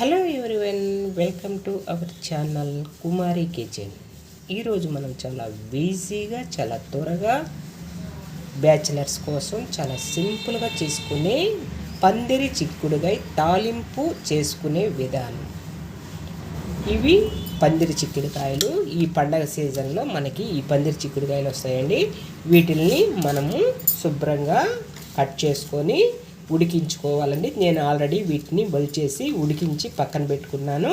Hello everyone welcome to our channel Kumari kitchen. ఈరోజు మనం చాలా ఈజీగా చాలా త్వరగా బ్యాచిలర్స్ కోసం చాలా సింపుల్గా చేసుకునే పందిరి చిక్కుడుగా తాలింపు చేసుకునే విధానం. ఇవి పందిరి చిక్కుడుకాయలు. ఈ పండగ సీజన్లో మనకి ఈ పందిరి చిక్కుడుకాయలు వస్తాయండి. వీటిల్ని మనము శుభ్రంగా కట్ చేసుకొని ఉడికించుకోవాలండి. నేను ఆల్రెడీ వీటిని వలిచేసి ఉడికించి పక్కన పెట్టుకున్నాను.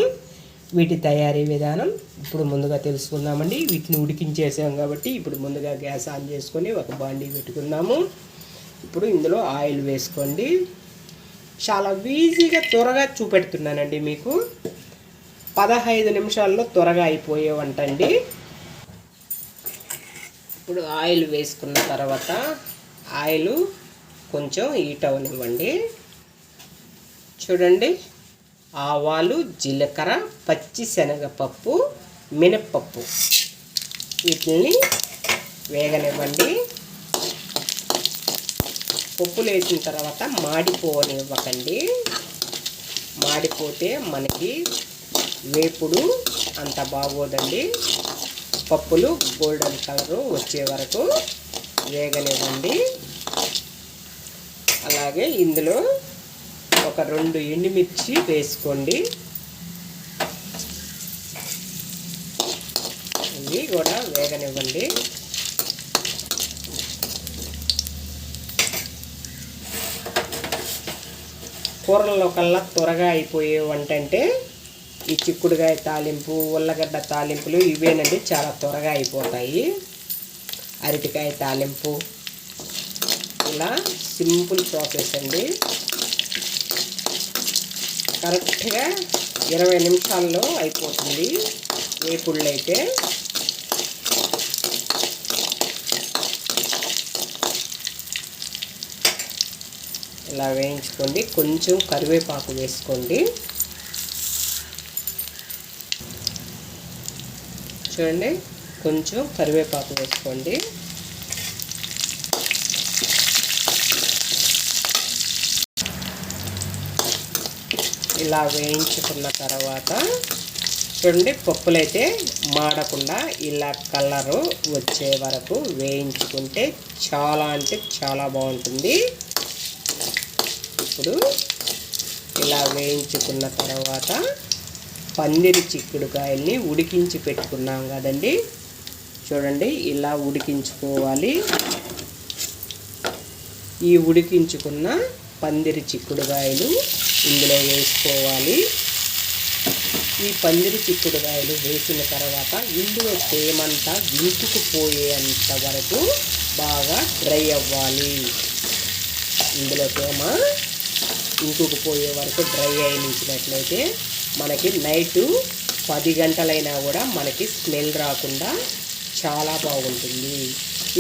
వీటి తయారీ విధానం ఇప్పుడు ముందుగా తెలుసుకుందామండి. వీటిని ఉడికించేసాం కాబట్టి ఇప్పుడు ముందుగా గ్యాస్ ఆన్ చేసుకొని ఒక బాండీ పెట్టుకుందాము. ఇప్పుడు ఇందులో ఆయిల్ వేసుకోండి. చాలా ఈజీగా త్వరగా చూపెడుతున్నానండి మీకు. పదహైదు నిమిషాల్లో త్వరగా అయిపోయే వంట అండి ఇప్పుడు ఆయిల్ వేసుకున్న తర్వాత ఆయిల్ కొంచెం హీట్ అవనివ్వండి. చూడండి ఆవాలు జీలకర్ర పచ్చి శనగపప్పు మినప్పప్పు. వీటిని వేగనివ్వండి. పప్పులు వేసిన తర్వాత మాడిపోనివ్వకండి మాడిపోతే మనకి వేపుడు అంత బాగోదండి. పప్పులు గోల్డెన్ కలరు వచ్చే వరకు వేగనివ్వండి. అలాగే ఇందులో ఒక రెండు ఎండుమిర్చి వేసుకోండి. ఇవి కూడా వేగనివ్వండి. కూరల్లో కల్లా త్వరగా అయిపోయే వంట అంటే ఈ చిక్కుడుగాయ తాలింపు ఉల్లగడ్డ తాలింపులు ఇవేనండి చాలా త్వరగా అయిపోతాయి. అరటికాయ తాలింపు ఇలా సింపుల్ ప్రాసెస్ అండి. కరెక్ట్గా ఇరవై నిమిషాల్లో అయిపోతుంది. వేపుళ్ళు అయితే ఇలా వేయించుకోండి. కొంచెం కరివేపాకు వేసుకోండి. చూడండి. కొంచెం కరివేపాకు వేసుకోండి. ఇలా వేయించుకున్న తర్వాత చూడండి పప్పులైతే మాడకుండా ఇలా కలరు వచ్చే వరకు వేయించుకుంటే చాలా అంటే చాలా బాగుంటుంది. ఇప్పుడు ఇలా వేయించుకున్న తర్వాత పందిరి చిక్కుడుకాయల్ని ఉడికించి పెట్టుకున్నాం కదండి. చూడండి ఇలా ఉడికించుకోవాలి. ఈ ఉడికించుకున్న పందిరి చిక్కుడుకాయలు ఇందులో వేసుకోవాలి. ఈ పందిరి చిక్కుడుకాయలు వేసిన తర్వాత ఇందులో తేమంతా వింటుకుపోయేంత వరకు బాగా డ్రై అవ్వాలి. ఇందులో తేమ ఇంకుకుపోయే వరకు డ్రై అయినించినట్లయితే మనకి నైటు పది గంటలైనా కూడా మనకి స్మెల్ రాకుండా చాలా బాగుంటుంది.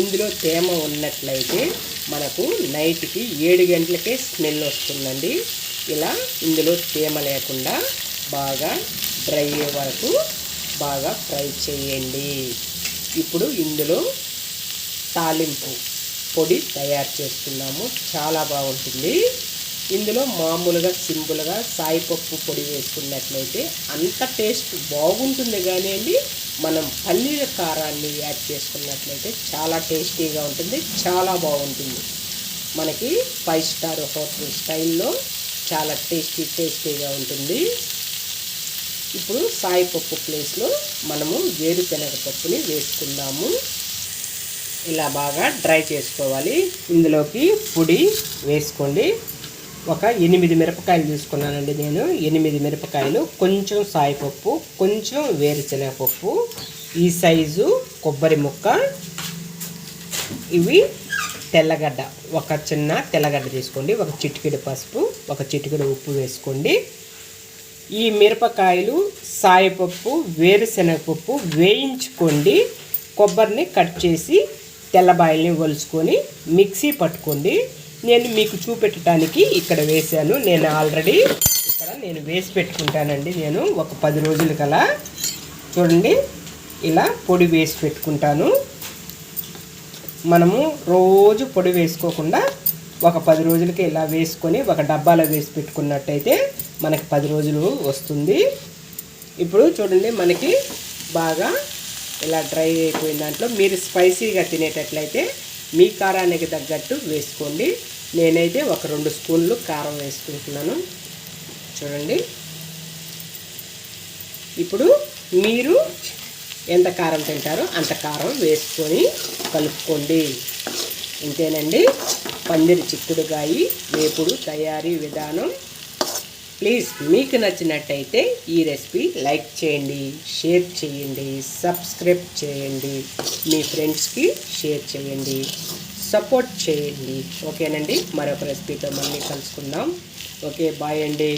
ఇందులో తేమ ఉన్నట్లయితే మనకు నైట్కి ఏడు గంటలకే స్మెల్ వస్తుందండి. ఇలా ఇందులో తేమ లేకుండా బాగా డ్రై అయ్యే వరకు బాగా ఫ్రై చేయండి. ఇప్పుడు ఇందులో తాలింపు పొడి తయారు చేస్తున్నాము. చాలా బాగుంటుంది. ఇందులో మామూలుగా సింపుల్గా సాయిపప్పు పొడి వేసుకున్నట్లయితే అంత టేస్ట్ బాగుంటుంది కానీ అండి మనం పల్లీల కారాన్ని యాడ్ చేసుకున్నట్లయితే చాలా టేస్టీగా ఉంటుంది చాలా బాగుంటుంది. మనకి ఫైవ్ స్టార్ హోటల్ స్టైల్లో చాలా టేస్టీ టేస్టీగా ఉంటుంది. ఇప్పుడు సాయిపప్పు ప్లేస్లో మనము వేరుశనగ పప్పుని వేసుకుందాము. ఇలా బాగా డ్రై చేసుకోవాలి. ఇందులోకి పొడి వేసుకోండి. ఒక ఎనిమిది మిరపకాయలు తీసుకున్నానండి నేను. ఎనిమిది మిరపకాయలు కొంచెం సాయిపప్పు కొంచెం వేరుశనగపప్పు ఈ సైజు కొబ్బరి ముక్క. ఇవి తెల్లగడ్డ. ఒక చిన్న తెల్లగడ్డ తీసుకోండి. ఒక చిటికెడు పసుపు ఒక చిటికెడు ఉప్పు వేసుకోండి. ఈ మిరపకాయలు సాయపప్పు వేరుశనగపప్పు వేయించుకోండి. కొబ్బరిని కట్ చేసి తెల్లబాయల్ని ఒలుచుకొని మిక్సీ పట్టుకోండి. నేను మీకు చూపెట్టడానికి ఇక్కడ వేశాను. నేను ఆల్రెడీ ఇక్కడ నేను వేసి పెట్టుకుంటానండి నేను. ఒక పది రోజుల కలా. చూడండి ఇలా పొడి వేసి పెట్టుకుంటాను. మనము రోజు పొడి వేసుకోకుండా ఒక పది రోజులకి ఇలా వేసుకొని ఒక డబ్బాలో వేసి పెట్టుకున్నట్టయితే మనకి పది రోజులు వస్తుంది. ఇప్పుడు చూడండి మనకి బాగా ఇలా డ్రై అయిపోయిన దాంట్లో మీరు స్పైసీగా తినేటట్లయితే మీ కారానికి తగ్గట్టు వేసుకోండి. నేనైతే ఒక రెండు స్పూన్లు కారం వేసుకుంటున్నాను. చూడండి. ఇప్పుడు మీరు ఎంత కారం తింటారో అంత కారం వేసుకొని కలుపుకోండి. ఇంతేనండి. పందిరి చిక్కుడుకాయ వేపుడు తయారీ విధానం. ప్లీజ్ మీకు నచ్చినట్టయితే ఈ రెసిపీ లైక్ చేయండి షేర్ చేయండి సబ్స్క్రైబ్ చేయండి మీ ఫ్రెండ్స్కి షేర్ చేయండి సపోర్ట్ చేయండి. ఓకేనండి. మరొక రెసిపీతో మళ్ళీ కలుసుకుందాం. ఓకే బాయ్ అండి.